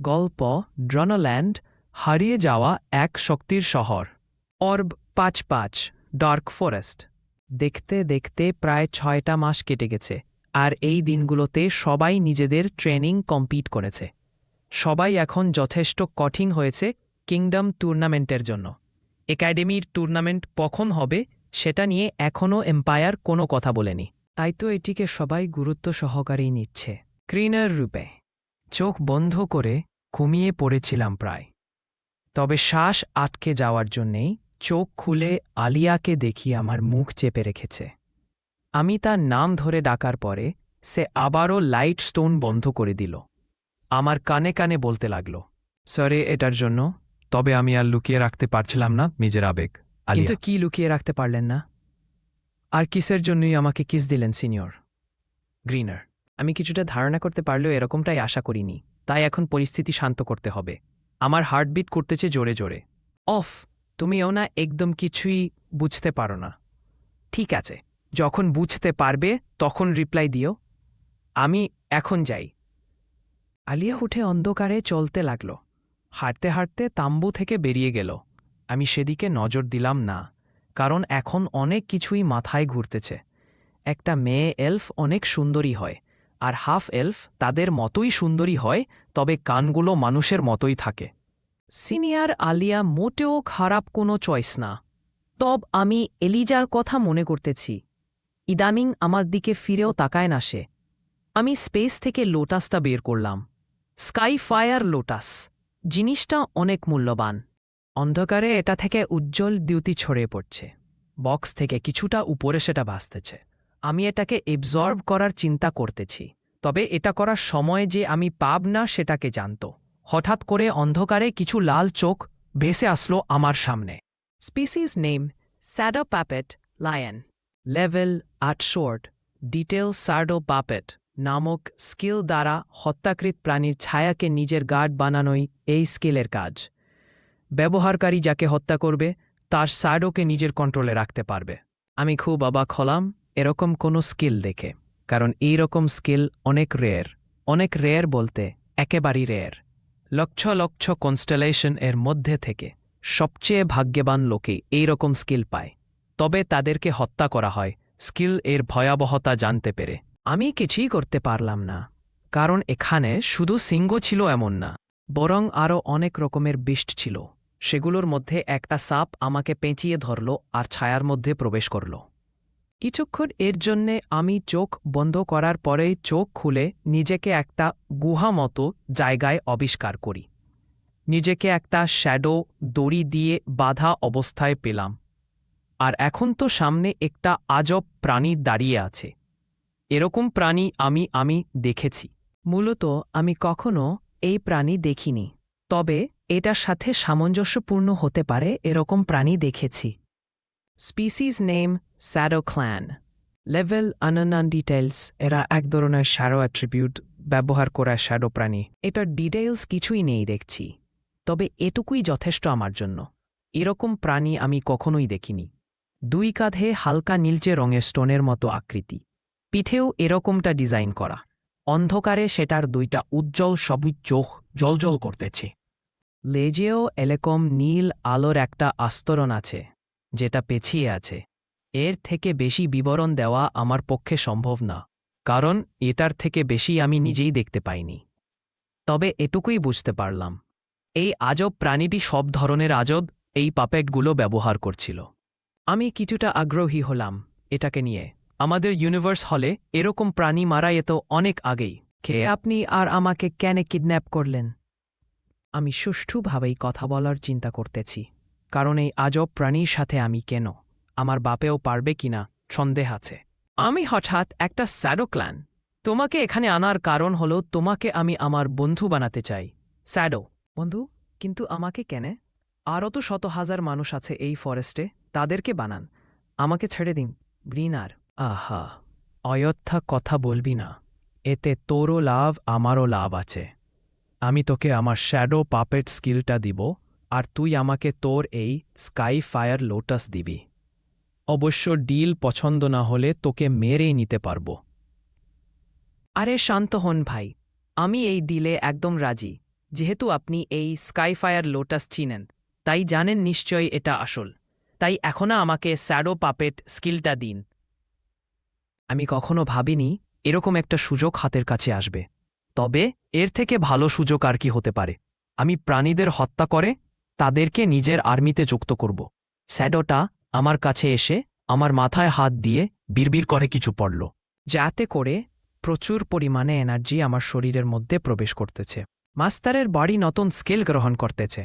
গল্প ড্রনাল্যান্ড হারিয়ে যাওয়া এক শক্তির শহর। অর্ব পাঁচ পাঁচ ডার্ক ফরেস্ট। দেখতে দেখতে প্রায় ছয়টা মাস কেটে গেছে, আর এই দিনগুলোতে সবাই নিজেদের ট্রেনিং কমপ্লিট করেছে। সবাই এখন যথেষ্ট কঠিন হয়েছে কিংডম টুর্নামেন্টের জন্য। একাডেমির টুর্নামেন্ট কখন হবে সেটা নিয়ে এখনও এম্পায়ার কোনো কথা বলেনি। তাই তো এটিকে সবাই গুরুত্ব সহকারেই নিচ্ছে। ক্রিনার রূপে চোখ বন্ধ করে ঘুমিয়ে পড়েছিলাম প্রায়। তবে শ্বাস আটকে যাওয়ার জন্যেই চোখ খুলে আলিয়াকে দেখি আমার মুখ চেপে রেখেছে। আমি তার নাম ধরে ডাকার পরে সে আবারও লাইট স্টোন বন্ধ করে দিল। আমার কানে কানে বলতে লাগল সরে এটার জন্য? তবে আমি আর লুকিয়ে রাখতে পারছিলাম না, নিজের আবেগ কিন্তু কি লুকিয়ে রাখতে পারলেন না? আর কিসের জন্যই আমাকে কিস দিলেন, সিনিয়র? গ্রিনার, আমি কিছুটা ধারণা করতে পারলেও এরকমটাই আশা করিনি। তাই এখন পরিস্থিতি শান্ত করতে হবে। আমার হার্টবিট করতেছে জোরে জোরে। অফ, তুমিও না একদম কিছুই বুঝতে পারো না। ঠিক আছে, যখন বুঝতে পারবে তখন রিপ্লাই দিও। আমি এখন যাই। আলিয়া উঠে অন্ধকারে চলতে লাগল। হাঁটতে হাঁটতে তাম্বু থেকে বেরিয়ে গেল। আমি সেদিকে নজর দিলাম না, কারণ এখন অনেক কিছুই মাথায় ঘুরতেছে। একটা মেয়ে এলফ অনেক সুন্দরী হয়। আর হাফ এলফ তাদের মতোই সুন্দরী হয়, তবে কানগুলো মানুষের মতোই থাকে। সিনিয়র আলিয়া মোটেও খারাপ কোনো চয়েস না। তব আমি এলিজার কথা মনে করতেছি। ইদামিং আমার দিকে ফিরেও তাকায় না সে। আমি স্পেস থেকে লোটাসটা বের করলাম। Sky fire lotus. জিনিসটা অনেক মূল্যবান। অন্ধকারে এটা থেকে উজ্জ্বল দ্যুতি ছড়িয়ে পড়ছে। বক্স থেকে কিছুটা উপরে সেটা ভাসতেছে। আমি এটাকে এবজর্ব করার চিন্তা করতেছি, তবে এটা করার সময় যে আমি পাব না সেটাকে জানত। হঠাৎ করে অন্ধকারে কিছু লাল চোখ ভেসে আসলো আমার সামনে। Species name shadow puppet lion level আট শোর্ট ডিটেল সার্ডো পাপেট নামক স্কিল দ্বারা হত্যাকৃত প্রাণীর ছায়াকে নিজের গার্ড বানানোই এই স্কিলের কাজ। ব্যবহারকারী যাকে হত্যা করবে, তার স্যাডোকে নিজের কন্ট্রোলে রাখতে পারবে। আমি খুব অবাক হলাম এরকম কোনো স্কিল দেখে, কারণ এই রকম স্কিল অনেক রেয়ার অনেক রেয়ার বলতে একেবারেই রেয়ার লক্ষ লক্ষ কনস্টেলেশন এর মধ্যে থেকে সবচেয়ে ভাগ্যবান লোকে এই রকম স্কিল পায়। তবে তাদেরকে হত্যা করা হয়, স্কিল এর ভয়াবহতা জানতে পেরে। আমি কিছুই করতে পারলাম না, কারণ এখানে শুধু সিংহ ছিল এমন না, বরং আরও অনেক রকমের বিষ্ট ছিল। সেগুলোর মধ্যে একটা সাপ আমাকে পেঁচিয়ে ধরল আর ছায়ার মধ্যে প্রবেশ করল। কিছুক্ষণ এর জন্যে আমি চোখ বন্ধ করার পরেই চোখ খুলে নিজেকে একটা গুহা মতো জায়গায় আবিষ্কার করি। নিজেকে একটা শ্যাডো, দড়ি দিয়ে বাধা অবস্থায় পেলাম। আর এখন তো সামনে একটা আজব প্রাণী দাঁড়িয়ে আছে। এরকম প্রাণী আমি আমি দেখেছি। মূলত আমি কখনো এই প্রাণী দেখিনি। তবে এটার সাথে সামঞ্জস্যপূর্ণ হতে পারে এরকম প্রাণী দেখেছি। Species name shadow clan level unknown details এরা এক ধরনের শ্যাডো অ্যাট্রিবিউট ব্যবহার করা শ্যাডো প্রাণী। এটার ডিটেলস কিছুই নেই দেখছি। তবে এটুকুই যথেষ্ট আমার জন্য। এরকম প্রাণী আমি কখনোই দেখিনি। দুই কাঁধে হালকা নীলচে রঙের স্টোনের মতো আকৃতি। পিঠেও এরকমটা ডিজাইন করা। অন্ধকারে সেটার দুইটা উজ্জ্বল সবুজ চোখ জলজল করতেছে। লেজেও এলেকম নীল আলোর একটা আস্তরণ আছে। যেটা পেছিয়ে আছে। এর থেকে বেশি বিবরণ দেওয়া আমার পক্ষে সম্ভব না, কারণ এটার থেকে বেশি আমি নিজেই দেখতে পাইনি। তবে এটুকুই বুঝতে পারলাম। এই আজব প্রাণীটি সব ধরনের আজব এই পাপেটগুলো ব্যবহার করছিল। আমি কিছুটা আগ্রহী হলাম এটাকে নিয়ে। আমাদের ইউনিভার্স হলে এরকম প্রাণী মারা যেত অনেক আগেই। কে আপনি আর আমাকে কেন কিডন্যাপ করলেন? আমি সুষ্ঠুভাবেই কথা বলার চিন্তা করতেছি। কারণ এই আজব প্রাণীর সাথে আমি কেন? আমার বাপেও পারবে কিনা? সন্দেহ আছে। আমি হঠাৎ একটা স্যাডো ক্ল্যান তোমাকে এখানে আনার কারণ হলো তোমাকে আমি আমার বন্ধু বানাতে চাই। স্যাডো। বন্ধু, কিন্তু আমাকে কেনে? আরও তো শত হাজার মানুষ আছে এই ফরেস্টে, তাদেরকে বানান। আমাকে ছেড়ে দিন ব্রিনার আহা, অয়থা কথা বলবি না। এতে তোরও লাভ, আমারও লাভ আছে। আমি তোকে আমার শ্যাডো পাপেট স্কিলটা দিব আর তুই আমাকে তোর এই স্কাই ফায়ার লোটাস দিবি। অবশ্য ডিল পছন্দ না হলে তোকে মেরেই নিতে পারব। আরে শান্ত হন ভাই, আমি এই ডিলে একদম রাজি, যেহেতু আপনি এই স্কাইফায়ার লোটাস চিনেন, তাই জানেন নিশ্চয়ই এটা আসল। তাই এখনও আমাকে স্যাডো পাপেট স্কিলটা দিন। আমি কখনো ভাবিনি এরকম একটা সুযোগ হাতের কাছে আসবে। তবে এর থেকে ভালো সুযোগ আর কি হতে পারে? আমি প্রাণীদের হত্যা করে তাদেরকে নিজের আর্মিতে যুক্ত করব। স্যাডোটা আমার কাছে এসে আমার মাথায় হাত দিয়ে বিড়বিড় করে কিছু পড়ল। যাতে করে প্রচুর পরিমাণে এনার্জি আমার শরীরের মধ্যে প্রবেশ করতেছে। মাস্টারের বডি নতুন স্কিল গ্রহণ করতেছে।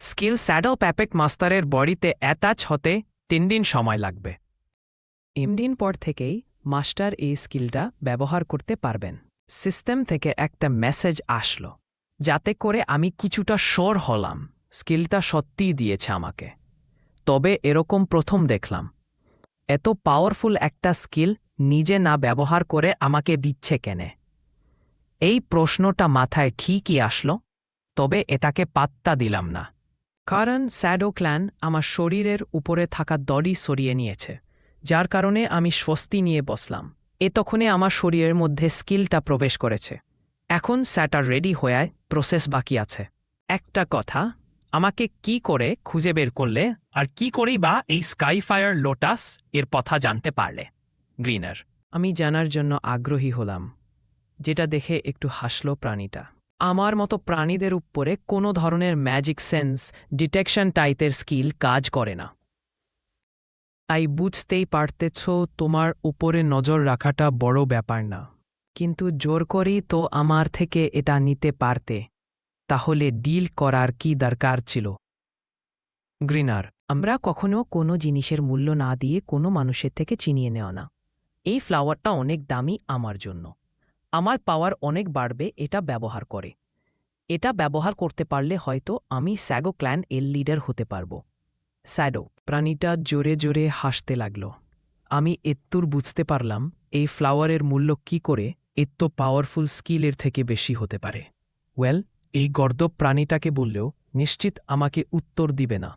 স্কিল স্যাডল প্যাপেট মাস্টারের বডিতে অ্যাটাচ হতে তিন দিন সময় লাগবে। তিন দিন পর থেকেই মাস্টার এই স্কিলটা ব্যবহার করতে পারবেন। সিস্টেম থেকে একটা মেসেজ আসলো, যাতে করে আমি কিছুটা শোর হলাম। স্কিলটা সত্যিই দিয়েছে আমাকে। তবে এরকম প্রথম দেখলাম। এত পাওয়ারফুল একটা স্কিল নিজে না ব্যবহার করে আমাকে দিচ্ছে কেনে? এই প্রশ্নটা মাথায় ঠিকই আসলো, তবে এটাকে পাত্তা দিলাম না। কারণ স্যাডো ক্ল্যান আমার শরীরের উপরে থাকা দড়ি সরিয়ে নিয়েছে, যার কারণে আমি স্বস্তি নিয়ে বসলাম। এ তখনই আমার শরীরের মধ্যে স্কিলটা প্রবেশ করেছে। এখন স্যাটার রেডি হয়ে প্রসেস বাকি আছে। একটা কথা আমাকে কি করে খুঁজে বের করলে আর কি করেই বা এই স্কাইফায়ার লোটাস এর কথা জানতে পারলে? গ্রিনার, আমি জানার জন্য আগ্রহী হলাম, যেটা দেখে একটু হাসল প্রাণীটা। আমার মতো প্রাণীদের উপরে কোনো ধরনের ম্যাজিক সেন্স ডিটেকশন টাইপের স্কিল কাজ করে না। তাই বুঝতেই পারতেছ, তোমার উপরে নজর রাখাটা বড় ব্যাপার না। কিন্তু জোর করেই তো আমার থেকে এটা নিতে পারতে। তাহলে ডিল করার কি দরকার ছিল? গ্রিনার, আমরা কখনো কোনো জিনিসের মূল্য না দিয়ে কোনো মানুষের থেকে চিনিয়ে নেওয়া না। এই ফ্লাওয়ারটা অনেক দামি আমার জন্য। আমার পাওয়ার অনেক বাড়বে, এটা ব্যবহার করে। এটা ব্যবহার করতে পারলে হয়তো আমি স্যাগো ক্ল্যান এর লিডার হতে পারব। স্যাডো, প্রাণীটা জোরে জোরে হাসতে লাগল। আমি এত্তুর বুঝতে পারলাম, এই ফ্লাওয়ারের মূল্য কি করে, এত্ত পাওয়ারফুল স্কিলের থেকে বেশি হতে পারে। ওয়েল এই গর্দব প্রাণীটাকে বললেও, নিশ্চিত আমাকে উত্তর দিবে না।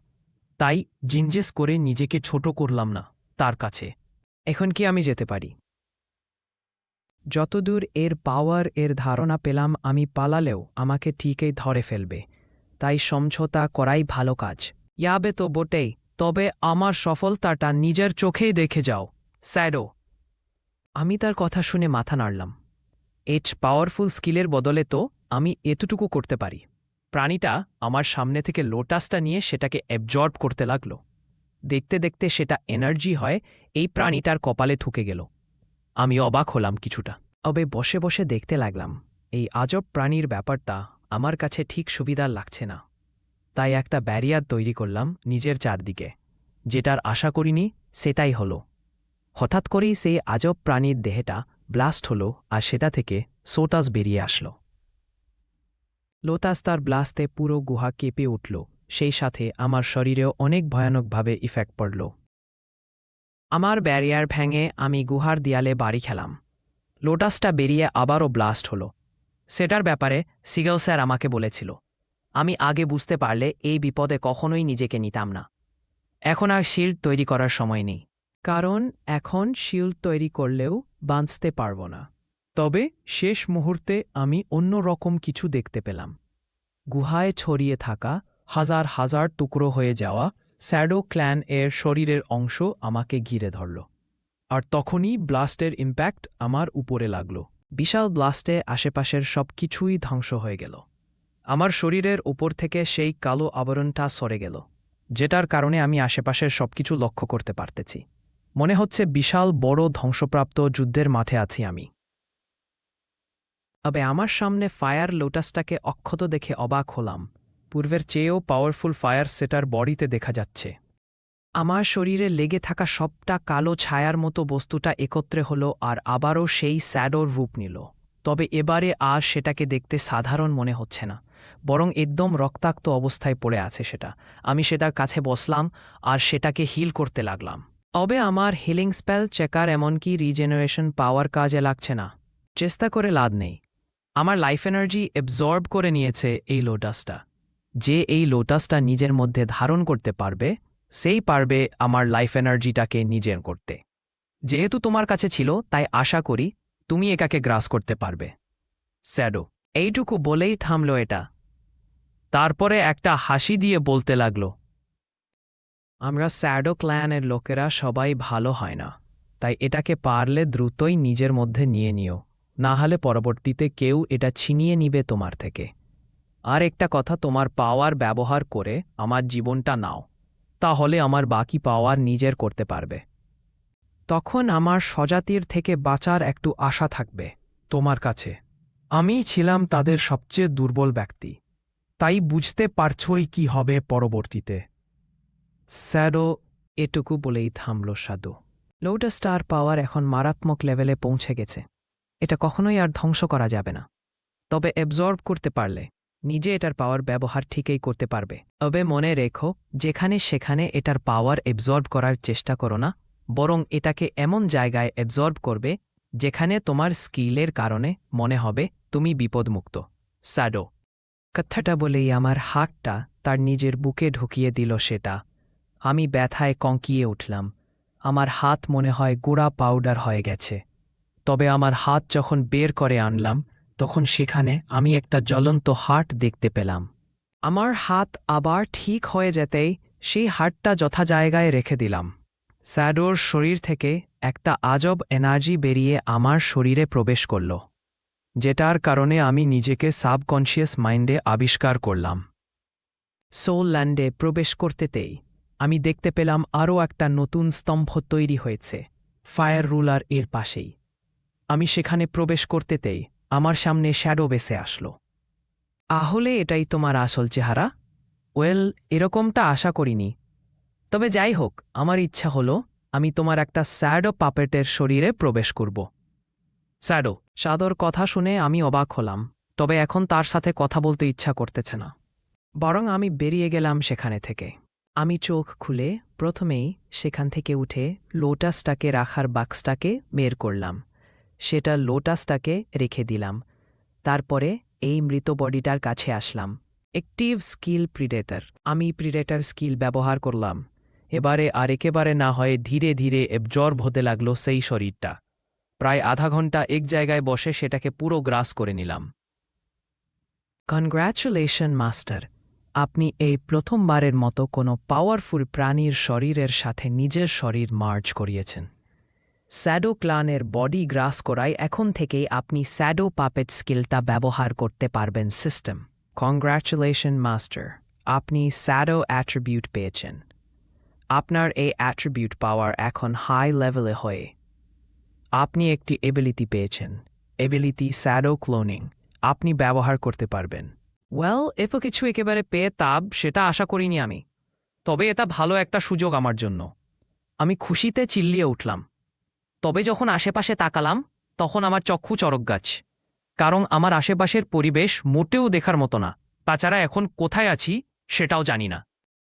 তাই জিঞ্জেস করে নিজেকে ছোট করলাম না, তার কাছে। এখন কি আমি যেতে পারি? যতদূর এর পাওয়ার এর ধারণা পেলাম, আমি পালালেও আমাকে ঠিকই ধরে ফেলবে। তাই সমঝোতা করাই ভালো কাজ। ইয়াবে তো বটেই, তবে আমার সফলতাটা নিজের চোখেই দেখে যাও, স্যাডো। আমি তার কথা শুনে মাথা নাড়লাম। এইচ পাওয়ারফুল স্কিলের বদলে তো আমি এতটুকু করতে পারি। প্রাণীটা আমার সামনে থেকে লোটাসটা নিয়ে সেটাকে অ্যাবজর্ব করতে লাগল। দেখতে দেখতে সেটা এনার্জি হয়, এই প্রাণীটার কপালে ঠুকে গেল। আমি অবাক হলাম কিছুটা। তবে বসে বসে দেখতে লাগলাম, এই আজব প্রাণীর ব্যাপারটা আমার কাছে ঠিক সুবিধার লাগছে না। তাই একটা ব্যারিয়ার তৈরি করলাম নিজের চারদিকে। যেটার আশা করিনি সেটাই হলো। হঠাৎ করেই সেই আজব প্রাণীর দেহটা ব্লাস্ট হলো আর সেটা থেকে সোটাস বেরিয়ে আসলো। লোতাস তার ব্লাস্টে পুরো গুহা কেঁপে উঠল, সেই সাথে আমার শরীরেও অনেক ভয়ানকভাবে ইফেক্ট পড়ল। আমার ব্যারিয়ার ভেঙে আমি গুহার দেয়ালে বাড়ি খেলাম। লোটাসটা বেরিয়ে আবারও ব্লাস্ট হলো। সেটার ব্যাপারে সিগল স্যার আমাকে বলেছিল। আমি আগে বুঝতে পারলে এই বিপদে কখনোই নিজেকে নিতাম না। এখন আর শিল্ড তৈরি করার সময় নেই। কারণ এখন শিল্ড তৈরি করলেও বাঁচতে পারব না। তবে শেষ মুহূর্তে আমি অন্য রকম কিছু দেখতে পেলাম। গুহায় ছড়িয়ে থাকা হাজার হাজার টুকরো হয়ে যাওয়া স্যাডো ক্ল্যান এর শরীরের অংশ আমাকে ঘিরে ধরল। আর তখনই ব্লাস্টের ইম্প্যাক্ট আমার উপরে লাগল। বিশাল ব্লাস্টে আশেপাশের সব কিছুই ধ্বংস হয়ে গেল। আমার শরীরের উপর থেকে সেই কালো আবরণটা সরে গেল, যেটার কারণে আমি আশেপাশের সবকিছু লক্ষ্য করতে পারতেছি। মনে হচ্ছে বিশাল বড় ধ্বংসপ্রাপ্ত যুদ্ধের মাঠে আছি আমি। তবে আমার সামনে ফায়ার লোটাসটাকে অক্ষত দেখে অবাক হলাম। পূর্বের চেয়েও পাওয়ারফুল ফায়ার সেটার বডিতে দেখা যাচ্ছে। আমার শরীরে লেগে থাকা সবটা কালো ছায়ার মতো বস্তুটা একত্রে হলো আর আবারও সেই স্যাডোর রূপ নিল। তবে এবারে আর সেটাকে দেখতে সাধারণ মনে হচ্ছে না, বরং একদম রক্তাক্ত অবস্থায় পড়ে আছে সেটা। আমি সেটার কাছে বসলাম আর সেটাকে হিল করতে লাগলাম। তবে আমার হিলিং স্পেল চেকার এমনকি রিজেনারেশন পাওয়ার কাজে লাগছে না। চেষ্টা করে লাভ নেই। আমার লাইফ এনার্জি এবজর্ব করে নিয়েছে এই লোটাসটা যে এই লোটাসটা নিজের মধ্যে ধারণ করতে পারবে, সেই পারবে আমার লাইফ এনার্জিটাকে নিজের করতে। যেহেতু তোমার কাছে ছিল, তাই আশা করি তুমি একাকে গ্রাস করতে পারবে। স্যাডো, এইটুকু বলেই থামল এটা। তারপরে একটা হাসি দিয়ে বলতে লাগল, আমরা স্যাডো ক্ল্যানের লোকেরা সবাই ভালো হয় না, তাই এটাকে পারলে দ্রুতই নিজের মধ্যে নিয়ে নিও। না হলে পরবর্তীতে কেউ এটা ছিনিয়ে নিবে তোমার থেকে। আর একটা কথা, তোমার পাওয়ার ব্যবহার করে আমার জীবনটা নাও, তাহলে আমার বাকি পাওয়ার নিজের করতে পারবে। তখন আমার স্বজাতির থেকে বাঁচার একটু আশা থাকবে তোমার কাছে। আমি ছিলাম তাদের সবচেয়ে দুর্বল ব্যক্তি। তাই বুঝতে পারছই কি হবে পরবর্তীতে। স্যাডো, এটুকু বলেই থামল সাধু লোটা স্টার পাওয়ার এখন মারাত্মক লেভেলে পৌঁছে গেছে। এটা কখনোই আর ধ্বংস করা যাবে না। তবে অ্যাবজর্ব করতে পারলে, নিজে এটার পাওয়ার ব্যবহার ঠিকই করতে পারবে। তবে মনে রেখো, যেখানে সেখানে এটার পাওয়ার অ্যাবজর্ব করার চেষ্টা করো না, বরং এটাকে এমন জায়গায় অ্যাবজর্ব করবে, যেখানে তোমার স্কিলের কারণে মনে হবে তুমি বিপদমুক্ত। স্যাডো কথাটা বলেই আমার হাতটা তার নিজের বুকে ঢুকিয়ে দিল সেটা। আমি ব্যথায় কঙ্কিয়ে উঠলাম। আমার হাত মনে হয় গুঁড়া পাউডার হয়ে গেছে। তবে আমার হাত যখন বের করে আনলাম, তখন সেখানে আমি একটা জ্বলন্ত হাট দেখতে পেলাম। আমার হাত আবার ঠিক হয়ে যেতেই সেই হাটটা যথা জায়গায় রেখে দিলাম। স্যাডোর শরীর থেকে একটা আজব এনার্জি বেরিয়ে আমার শরীরে প্রবেশ করল, যেটার কারণে আমি নিজেকে সাবকনশিয়াস মাইন্ডে আবিষ্কার করলাম। সোল ল্যান্ডে প্রবেশ করতেতেই আমি দেখতে পেলাম আরও একটা নতুন স্তম্ভ তৈরি হয়েছে, ফায়ার রুলার এর পাশেই। আমি সেখানে প্রবেশ করতেতেই আমার সামনে শ্যাডো বেসে আসলো। আহলে এটাই তোমার আসল চেহারা? ওয়েল, এরকমটা আশা করিনি। তবে যাই হোক, আমার ইচ্ছা হলো আমি তোমার একটা স্যাডো পাপেটের শরীরে প্রবেশ করব। স্যাডো সাদর কথা শুনে আমি অবাক হলাম, তবে এখন তার সাথে কথা বলতে ইচ্ছা করতেছে না। বরং আমি বেরিয়ে গেলাম সেখানে থেকে। আমি চোখ খুলে প্রথমেই সেখান থেকে উঠে লোটাসটাকে রাখার বাক্সটাকে বের করলাম। সেটা লোটাসটাকে রেখে দিলাম। তারপরে এই মৃত বডিটার কাছে আসলাম। Active skill predator. আমি প্রিডেটার স্কিল ব্যবহার করলাম। এবারে আর একেবারে না হয়ে ধীরে ধীরে এবজর্ব হতে লাগল সেই শরীরটা। প্রায় আধা ঘণ্টা এক জায়গায় বসে সেটাকে পুরো গ্রাস করে নিলাম। Congratulation master. আপনি এই প্রথমবারের মতো কোনো পাওয়ারফুল প্রাণীর শরীরের সাথে নিজের শরীর মার্জ করিয়েছেন। স্যাডো ক্লানের বডি গ্রাস করায় এখন থেকেই আপনি স্যাডো পাপেট স্কিলটা ব্যবহার করতে পারবেন সিস্টেম। Congratulation master. আপনি স্যাডো অ্যাট্রিবিউট পেয়েছেন। আপনার এই অ্যাট্রিবিউট পাওয়ার এখন হাই লেভেলে হয়ে। আপনি একটি এবিলিটি পেয়েছেন। Ability shadow cloning. আপনি ব্যবহার করতে পারবেন। ওয়েল এফও কিছু একেবারে পেয়ে তাব, সেটা আশা করিনি আমি। তবে এটা ভালো একটা সুযোগ আমার জন্য। আমি খুশিতে চিল্লিয়ে উঠলাম। তবে যখন আশেপাশে তাকালাম, তখন আমার চক্ষু চরক গাছ কারণ আমার আশেপাশের পরিবেশ মোটেও দেখার মতো না। তাছাড়া এখন কোথায় আছি, সেটাও জানি না।